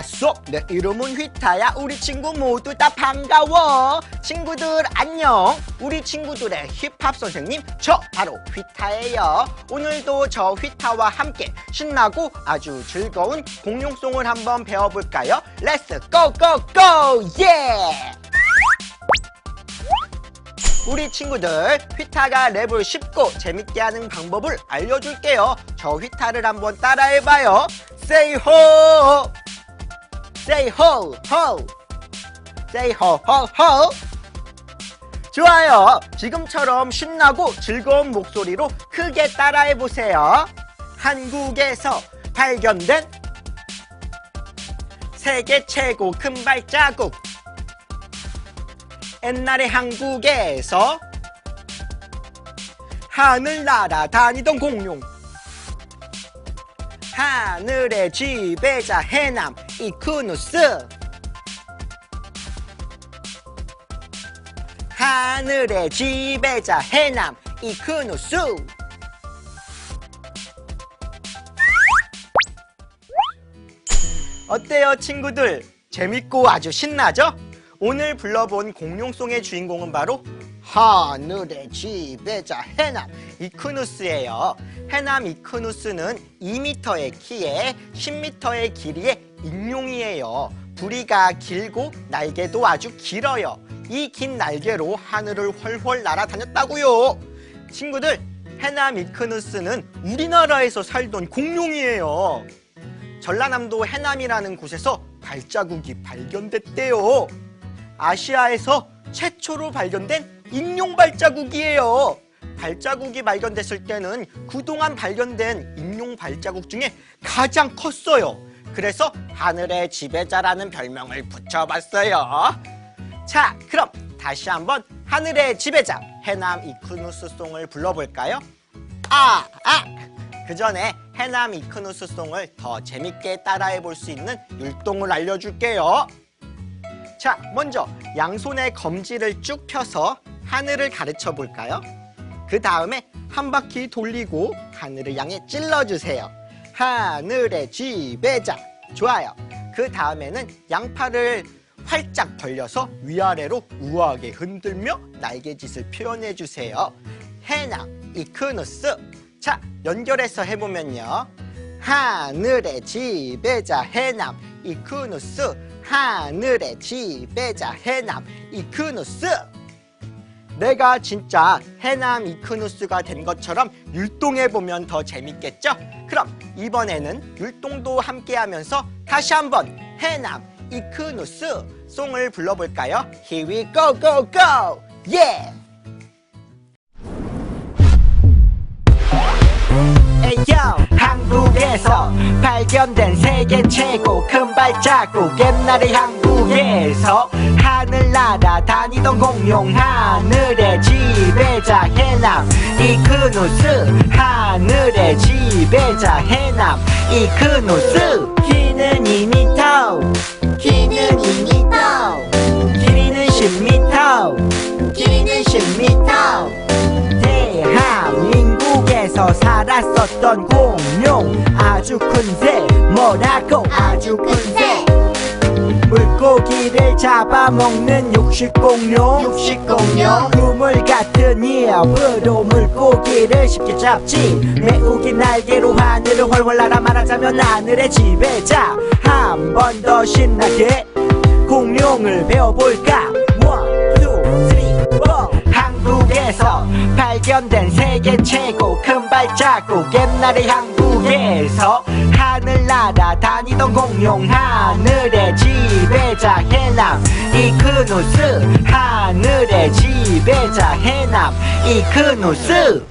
왔어 내 이름은 휘타야. 우리 친구 모두 다 반가워. 친구들 안녕. 우리 친구들의 힙합 선생님 저 바로 휘타예요. 오늘도 저 휘타와 함께 신나고 아주 즐거운 공룡송을 한번 배워볼까요? 렛츠 고고고 예! 우리 친구들 휘타가 랩을 쉽고 재밌게 하는 방법을 알려줄게요. 저 휘타를 한번 따라해봐요. Say ho Say ho ho. Say ho ho ho. 좋아요. 지금처럼 신나고 즐거운 목소리로 크게 따라해 보세요. 한국에서 발견된 세계 최고 큰 발자국. 옛날에 한국에서 하늘 날아다니던 공룡. 하늘의 지배자 해남 이쿠누스. 하늘의 지배자 해남 이쿠누스. 어때요 친구들? 재밌고 아주 신나죠? 오늘 불러본 공룡송의 주인공은 바로 하늘의 지배자 해남 이쿠누스예요. 해남 이쿠누스는 2m의 키에 10m의 길이의 익룡이에요. 부리가 길고 날개도 아주 길어요. 이 긴 날개로 하늘을 훨훨 날아다녔다고요. 친구들, 해남 이쿠누스는 우리나라에서 살던 공룡이에요. 전라남도 해남이라는 곳에서 발자국이 발견됐대요. 아시아에서 최초로 발견된 익룡 발자국이에요. 발자국이 발견됐을 때는 그동안 발견된 익룡 발자국 중에 가장 컸어요. 그래서 하늘의 지배자라는 별명을 붙여봤어요. 자, 그럼 다시 한번 하늘의 지배자 해남 이쿠누스 송을 불러볼까요? 아, 아! 그 전에 해남 이쿠누스 송을 더 재밌게 따라해 볼 수 있는 율동을 알려줄게요. 자, 먼저 양손에 검지를 쭉 펴서 하늘을 가르쳐 볼까요? 그 다음에 한 바퀴 돌리고 하늘을 향해 찔러주세요. 하늘의 지배자. 좋아요. 그 다음에는 양팔을 활짝 벌려서 위아래로 우아하게 흔들며 날개짓을 표현해 주세요. 해남, 이크누스. 자, 연결해서 해보면요. 하늘의 지배자 해남, 이크누스. 하늘의 지배자 해남 이크누스 내가 진짜 해남 이크누스가 된 것처럼 율동해보면 더 재밌겠죠? 그럼 이번에는 율동도 함께 하면서 다시 한번 해남 이크누스 송을 불러볼까요? Here we go go go! Yeah! 에이요 한국에서 발견된 세계 최고 큰 발자국 옛날에 한국에서 날아다니던 공룡 하늘의 지배자 해남. 이크누스 하늘의 지배자 해남. 이크누스 키는 2m 키는 2m 길이는 10m 길이는 10m 대한민국에서 살았었던 공룡. 아주 큰 새 뭐라고? 아주 큰새 물고기를 잡아먹는 육식공룡. 육식공룡. 그물 같은 이압으로 물고기를 쉽게 잡지. 매우 긴 날개로 하늘을 훨훨 날아 말하자면 하늘의 지배자. 한 번 더 신나게 공룡을 배워볼까? One, two, three, four. 한국에서 발견된 세계 최고 큰 발자국. 옛날에 한국에서 날아다니던 공룡 하늘의 지배자 해남. 이크누스 하늘의 지배자 해남. 이크누스